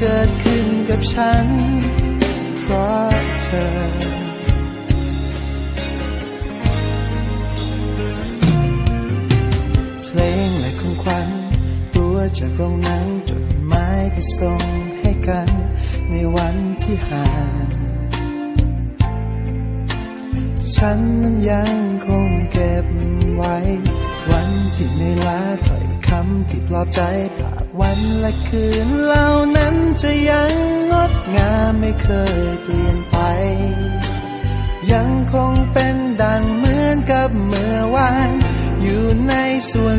เกิดขึ้นกับฉัน เพราะเธอ เพลงและของขวัญตัวจากโรงหนังจดหมายที่ส่งให้กัน ในวันที่ห่างฉันนั้นยังคงเก็บไว้ วันที่ในอยล้าถอยคำที่ปลอบใจภาพวันและคืนเหล่านั้นจะยังงดงามไม่เคยเปลี่ยนไป ยังคงเป็นดังเหมือนกับเมื่อวาน อยู่ในส่วน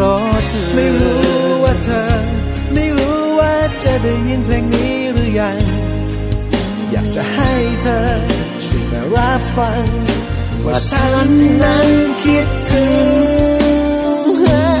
ลงนี้หรือยัง อยากจะให้เธอช่วยมารับฟัง ว่าฉันนั้นคิดถึง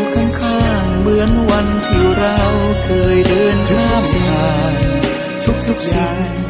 เหมือนวันที่เราเคยเดินข้ามผ่านทุกๆสิ่งทุกอย่าง